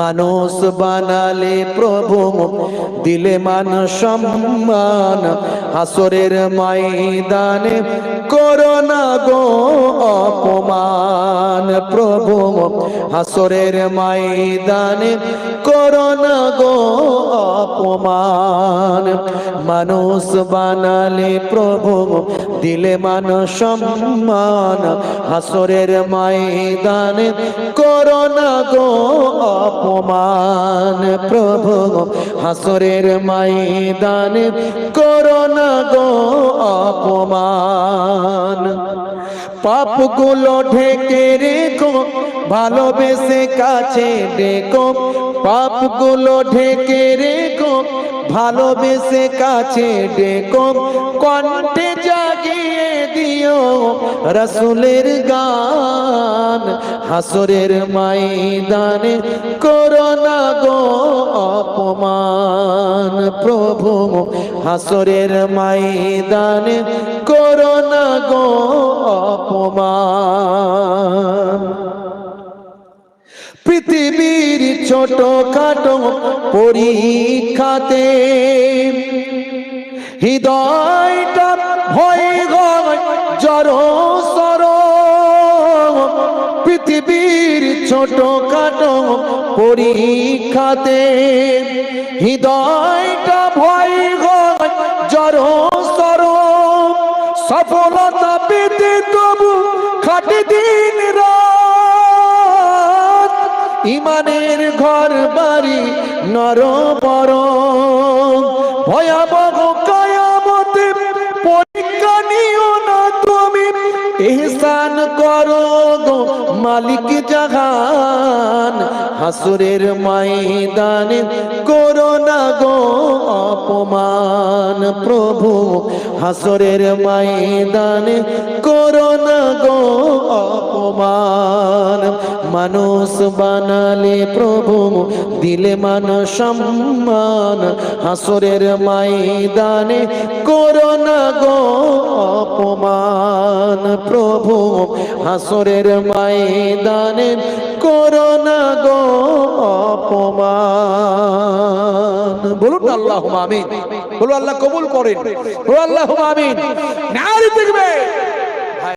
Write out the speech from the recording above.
মানুষ বানালে প্রভু দিলে মান সম্মান। হাসরের ময়দানে করোনা গো অপমান প্রভু, হাসরের ময়দানে করোনা গো অপমান। মানুষ বানালে প্রভু, দিলে মান সম্মান। হাসরের ময়দানে করোনা গো অপমান। প্রভু, হাসরের ময়দানে করোনা গো অপমান। পাপগুলো ঢেকে রেখো, ভালোবেসে কাছে ডেকো। পাপগুলো ঢেকে রেখো, ভালোবেসে কাছে ডেকো। কণ্ঠে জাগিয়ে দিও রসুলের গান, হাসরের ময়দানে করোনা গো অপমান। প্রভু, হাসরের ময়দানে করোনা গো অপমান। পৃথিবীর ছোট খাটো পরীক্ষাতে হৃদয়টা ভয় গয়, জড় সর। পৃথিবীর ছোট খাটো পরীক্ষাতে হৃদয়টা ভয় গয়, জড় সর। সফলতা পেতে ইমানের ঘর বাড়ি নর বড় ভয়াবহ কায়ামতে, পরীক্ষা নিও না তুমি। এহসান করো গো মালিক জাহান। হাসুরের ময়দানে করোনা গো অপমান। প্রভু, হাসরের ময়দানে করোনা গো অপমান। মানুষ বানালে প্রভু দিলে মান সম্মান। হাসরের ময়দানে করোনা গো অপমান। প্রভু হাসরের ময়দানে করোনা গো অপমান। বলুন আল্লাহ আমিন। বলুন আল্লাহ কবুল করেন। বলুন আল্লাহ আমিন। দেখবে।